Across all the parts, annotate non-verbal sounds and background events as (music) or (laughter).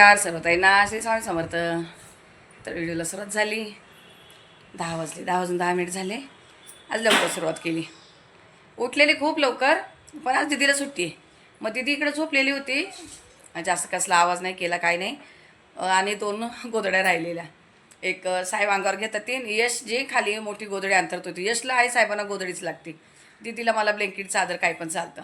नमस्कार सर्वताईंना श्री स्वामी समर्थ. तर व्हिडिओला सुरुवात झाली. दहा वाजले दहा वाजून दहा मिनिट झाले. आज लवकर सुरुवात केली. उठलेली खूप लवकर पण आज दिदीला सुट्टी आहे. मग दिदी इकडे झोपलेली होती. जास्त कसला आवाज नाही केला काय नाही. आणि दोन गोदड्या राहिलेल्या. एक साहेब अंगावर घेतात ते यश जे खाली मोठी गोदडी अंतरत होती. यशला आहे साहेबांना गोदडीच लागते. दिदीला मला ब्लँकेट चादर काय पण चालतं.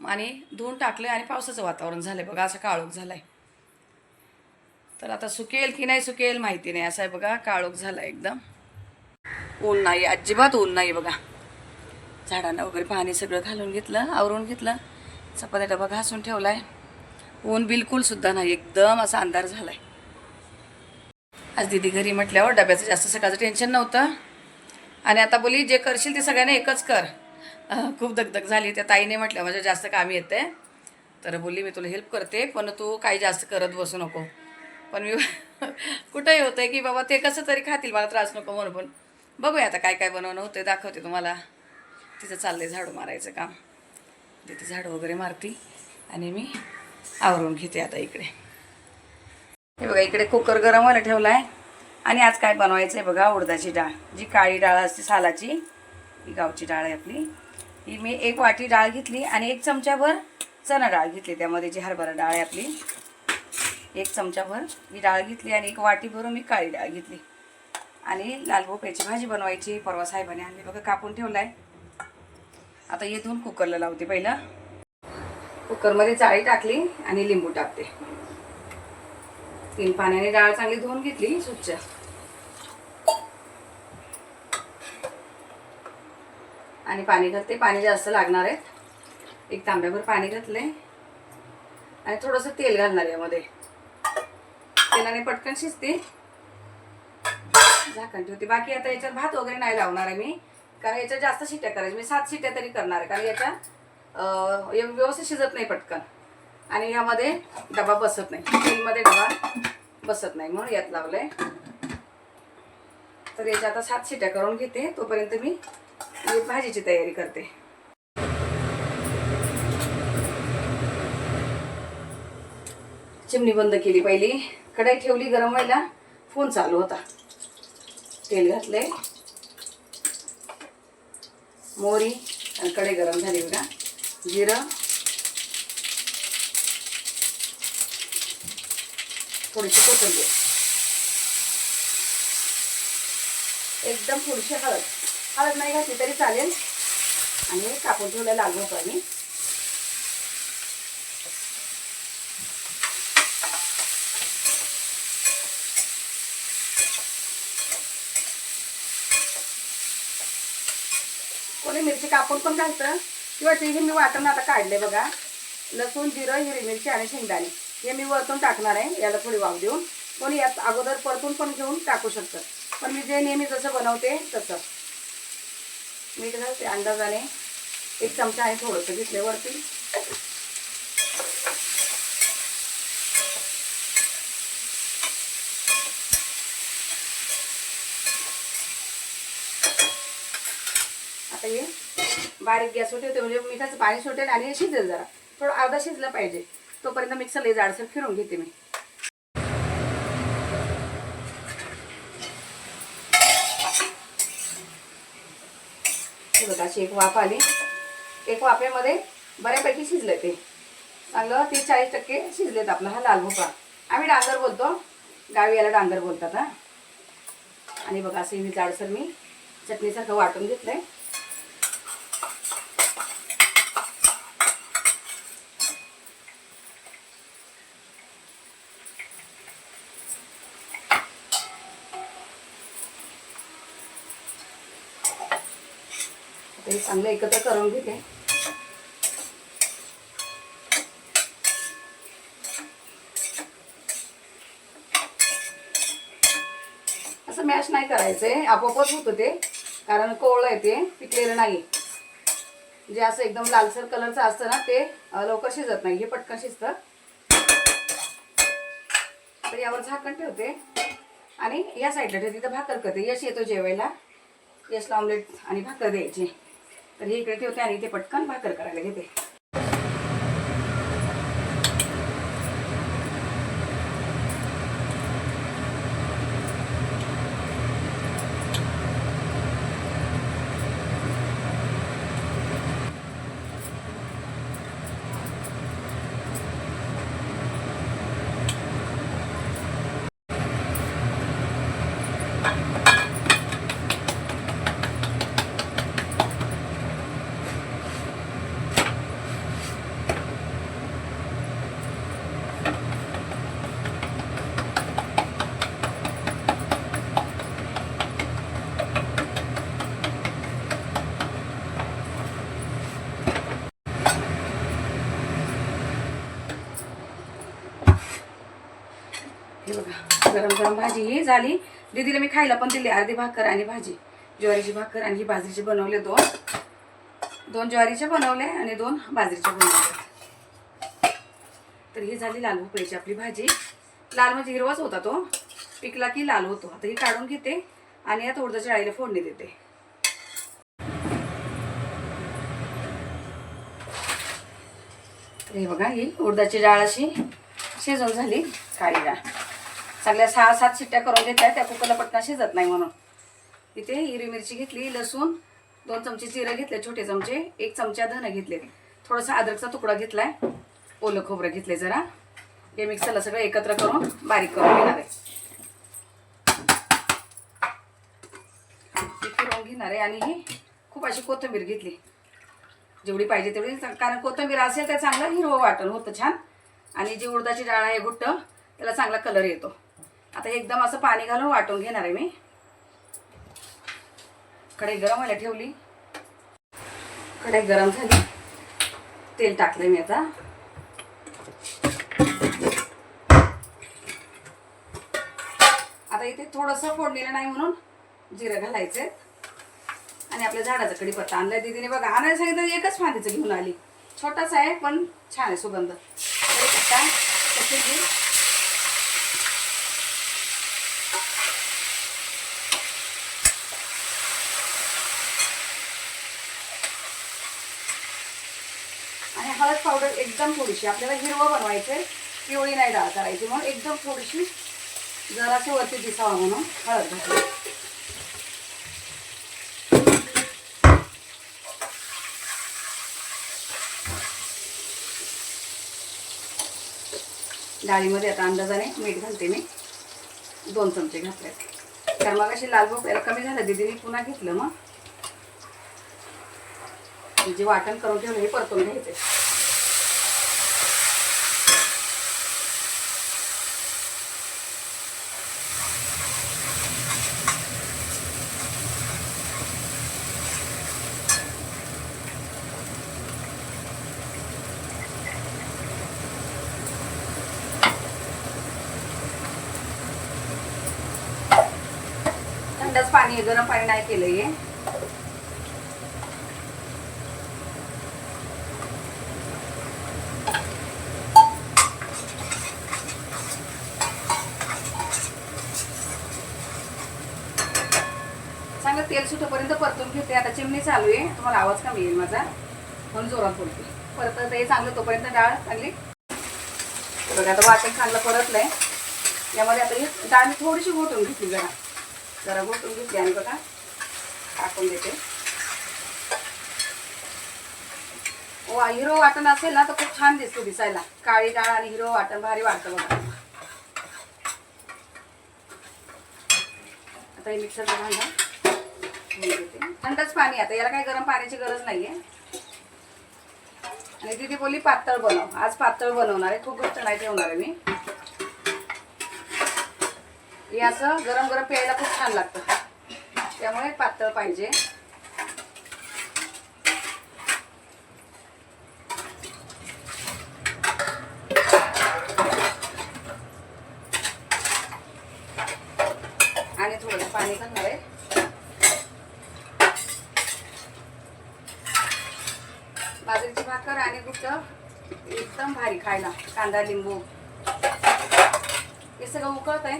आणि धुवून टाकले आणि पावसाचं वातावरण झालं आहे बघा असं काळोख झालाय. तर आता सुकेल की नाही सुकेल माहिती नाही असं आहे बघा काळोख झाला एकदम. ऊन नाही अजिबात ऊन नाही बघा. झाडांना वगैरे पाणी सगळं घालून घेतलं आवरून घेतलं. चपात्या डबा घासून ठेवला आहे ऊन बिलकुलसुद्धा नाही एकदम असा अंधार झाला आहे आज दिदी घरी म्हटल्यावर डब्याचं जास्त सकाळचं टेन्शन नव्हतं. आणि आता बोली जे करशील ते सगळ्यांना एकच कर. (laughs) खूप दगदग झाली. त्या ताईने म्हटलं माझ्या जास्त काम येते तर बोलली मी तुला हेल्प करते पण तू काही जास्त करत बसू नको. पण मी (laughs) कुठंही होतं आहे की बाबा ते कसं तरी खातील मला त्रास नको म्हणून पण. बघूया आता काय काय बनवणं होतं दाखवते तुम्हाला. तिचं चाललंय झाडू मारायचं काम. तिथे झाडू वगैरे मारती आणि मी आवरून घेते आता इकडे. हे बघा इकडे कुकर गरम व्हायला ठेवला आहे आणि आज काय बनवायचं आहे बघा उडदाची डाळ. जी काळी डाळ असते सालाची ही गावची डाळ आहे आपली. ही मी एक वाटी डाळ घेतली आणि एक चमच्याभर चणा डाळ घेतली त्यामध्ये जी हरभरा डाळ आहे आपली. एक चमच्याभर ही डाळ घेतली आणि एक वाटी भरून मी काळी डाळ घेतली. आणि लाल भोपळ्याची भाजी बनवायची परवा साहेबाने आणली. बघा कापून ठेवला आहे आता हे कुकरला लावते पहिलं. कुकरमध्ये चाळी टाकली आणि लिंबू टाकते. तीन पाण्याने डाळ चांगली धुवून घेतली स्वच्छ. आणि पाणी घालते. पाणी जास्त लागणार आहे. एक तांब्याभर पाणी घातले आणि थोडंसं तेल घालणार यामध्ये. तेलाने पटकन शिजते. झाकण ठेवते. बाकी आता याच्यात भात वगैरे नाही लावणार आहे मी. कारण याच्यात जास्त शिट्ट्या करायच्या. मी सात शिट्ट्या तरी करणार आहे. कारण याच्या व्यवस्थित शिजत नाही पटकन. आणि यामध्ये डबा बसत नाही. तेलमध्ये डबा बसत नाही. म्हणून यात लावलंय. तर याच्या आता सात शिट्या करून घेते. तोपर्यंत मी ही भाजीची तयारी करते. चिमणी बंद केली पहिली. कढाई ठेवली गरम व्हायला. फोन चालू होता. तेल घातले मोरी आणि कढई गरम झाली बघा. जिरं. थोडीशी कोथंबीर. एकदम थोडीशी हळद. हळद नाही घातली तरी चालेल. आणि कापून ठेवलं लाल भोपळा कोणी मिरची कापून पण घालतं. किंवा ते हे मी वाटण आता काढले बघा. लसूण जिरं हिरवी मिरची आणि शेंगदाणे. हे मी वरतून टाकणार आहे. याला थोडी वाव देऊन. कोणी यात अगोदर परतून पण घेऊन टाकू शकतं. पण मी जे नेहमी जसं बनवते तसं. मीठ घालते अंदाजाने एक चमचा आहे थोडंसं घेतले वरती आता हे बारीक गॅसवर ठेवते म्हणजे मिठाचं पाणी सुटेल आणि हे शिजेल जरा. थोडं अर्धा शिजलं पाहिजे. तोपर्यंत मिक्सरला जाडसर फिरून घेते मी हे बघा अशी एक वाफ आली. एक वाफेमध्ये बऱ्यापैकी शिजलं ते. चांगलं तीस चाळीस टक्के शिजलेत आपला हा लाल भोपळा. आम्ही डांगर बोलतो. गावी याला डांगर बोलतात हा. आणि बघा असं मी जाडसर मी चटणीसारखं वाटून घेतलं आहे ते चांगलं एकत्र करून घेते. असं मॅश नाही करायचंय. आपोआपच होतं ते. कारण कोवळं आहे ते पिकलेलं नाही. जे असं एकदम लालसर कलरचं असतं ना ते लवकर शिजत नाही. हे पटकन शिजतं. तर यावर झाकण ठेवते. आणि या साईडला ठेवते. तिथं भाकर करते. यश येतो जेवायला. यशला ऑमलेट आणि भाकर द्यायची. तर हे इकडे ठेवते आणि ते पटकन भाकर करायला घेते. हे बघा गरम गरम भाजी ही झाली. दीदीला मी खायला पण दिली अर्धी भाकर आणि भाजी. ज्वारीची भाकर आणि ही बाजरीची बनवले दोन. दोन ज्वारीचे बनवले आणि दोन बाजरीचे बनवले. तर ही झाली लाल भोपळ्याची आपली भाजी. लाल म्हणजे हिरवाच होता तो. पिकला की लाल होतो. आता ही काढून घेते आणि आता उडदाच्या डाळीला फोडणी देते. हे बघा ही उडदाची डाळ अशी शिजवून झाली. काळी डाळ. चांगल्या सहा सात शिट्ट्या करून घेतल्या त्या कुकरला पटना शिजत नाही म्हणून. इथे हिरवी मिरची घेतली लसूण दोन चमचे जिरं घेतले छोटे चमचे एक चमचा धनं घेतले. थोडासा अद्रकचा तुकडा घेतलाय. ओलं खोबरं घेतले जरा. हे मिक्सरला सगळं एकत्र करून बारीक करून घेणार आहे. फिरवून घेणार आहे आणि ही खूप अशी कोथिंबीर घेतली. जेवढी पाहिजे तेवढी कारण कोथिंबीर असेल तर चांगलं हिरवं वाटण होतं छान. आणि जी उडदाची डाळ आहे घुट्ट त्याला चांगला कलर येतो. आता एकदम असं पाणी घालून वाटून घेणार आहे मी. कढई गरम व्हायला ठेवली. कढई गरम झाली. तेल टाकलंय मी आता. आता इथे थोडंसं फोडलेलं नाही म्हणून जिरं घालायचे आणि आपल्या झाडाचा कडीपत्ता आणलाय दिदीने. बघा आणायला सांगितलं एकच फांदीचं घेऊन आली. छोटाच आहे पण छान आहे सुगंध. कडीपत्ता कोथिंबीर आणि हळद पावडर एकदम थोडीशी आपल्याला हिरवं बनवायचं पिवळी नाही डाळ करायची म्हणून एकदम थोडीशी जराशी वरती दिसावा म्हणून हळद घातली. डाळीमध्ये आता अंदाजाने मीठ घालते मी. दोन चमचे घातले तर मग अशी लाल भोपळ्याला कमी झालं दिदीने पुन्हा घेतलं मग. जे वाटण करून ठेवलं हे परतून घ्यायचे थंडच पाणी आहे गरम पाणी नाही केलं हे. चांगलं तेल सुटेपर्यंत परतून घेते. आता चिमणी चालू आहे. तुम्हाला आवाज कमी येईल माझा. म्हणून जोरात बोलते. परत हे चांगलं तोपर्यंत डाळ चांगली. बघा आता वाटण चांगलं परतलंय. यामध्ये आता ही डाळ मी थोडीशी घोटून घेतली जरा. जरा घोटून घेतली आणि बघा टाकून देते. वा हिरो वाटण असेल ना तर खूप छान दिसतो दिसायला. काळी डाळ आणि हिरो वाटण भारी वाटतं बघा. आता हे मिक्सरचा भांडा थंडच पाणी आता याला काही गरम पाण्याची गरज नाहीये. आणि तिथे बोलली पातळ बनव. आज पातळ बनवणार आहे. खूप गोष्ट नाही ठेवणार आहे मी. हे असं गरम गरम प्यायला खूप छान लागतं. त्यामुळे पातळ पाहिजे. आणि थोडं पाणी घालणार आहे. बाजरीची भाकर आणि गुट्ट एकदम भारी खायला. कांदा लिंबू. हे सगळं उकळत आहे.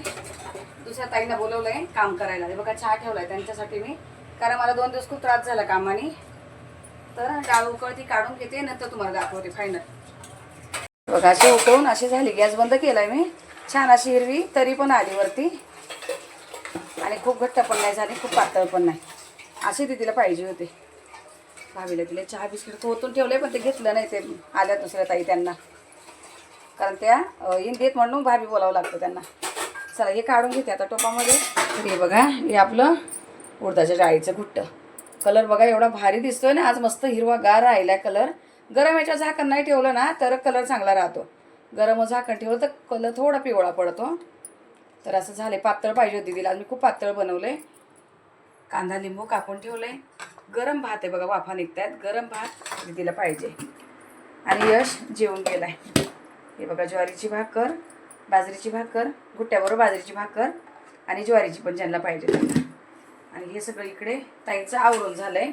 दुसऱ्या ताईंना बोलवलं आहे काम करायला. हे बघा चहा ठेवला आहे त्यांच्यासाठी मी. कारण मला दोन दिवस खूप त्रास झाला कामाने. तर डाळ उकळती काढून घेते नंतर तुम्हाला दाखवते फायनल बघा अशी उकळून अशी झाली. गॅस बंद केलाय मी. छान अशी हिरवी तरी पण आली वरती. आणि खूप घट्ट पण नाही झाली खूप पातळ पण नाही. अशी ती तिला पाहिजे होते. भावीला तिला चहा बिस्किट. ओतून ठेवले पण ते घेतलं नाही. ते आल्या दुसऱ्या ताई त्यांना. कारण त्या अं, हिंदीत म्हणून भाभी बोलावं लागतं त्यांना. चला हे काढून घेते आता टोपामध्ये. हे बघा हे आपलं उडदाच्या डाळीचं घुट्ट. कलर बघा एवढा भारी दिसतोय ना. आज मस्त हिरवा गार राहिला कलर. गरम याच्या झाकण नाही ठेवलं ना तर कलर चांगला राहतो. गरम झाकण ठेवलं तर कलर थोडा पिवळा पडतो. तर असं झालं पातळ पाहिजे होती आज मी खूप पातळ बनवले कांदा लिंबू कापून आहे गरम भात आहे बघा वाफा निघतायत. गरम भात दिदीला पाहिजे. आणि यश जेवून गेलाय. हे बघा ज्वारीची भाकर बाजरीची भाकर गुट्ट्याबरोबर बाजरीची भाकर आणि ज्वारीची पण ज्यांना पाहिजे आणि हे सगळं इकडे ताईचं आवरून झालं आहे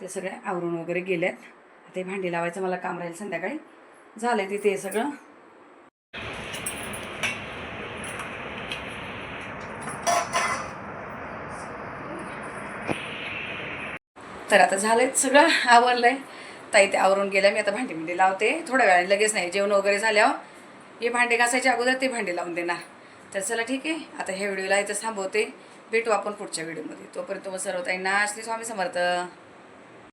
ते सगळे आवरून वगैरे गेल्यात ते भांडी लावायचं मला काम राहील संध्याकाळी. झालं आहे तिथे हे सगळं. तर आता झालंय सगळं आवरलंय. ताई ते आवरून गेल्या मी आता भांडी बिंडी लावते. थोड्या वेळाने लगेच नाही जेवण वगैरे झाल्यावर हे भांडे घासायच्या अगोदर ते भांडे लावून देणार. तर चला ठीक आहे आता ह्या व्हिडिओला इथं थांबवते. भेटू आपण पुढच्या व्हिडिओमध्ये. तोपर्यंत मग सर्व ताईंना श्री स्वामी समर्थ.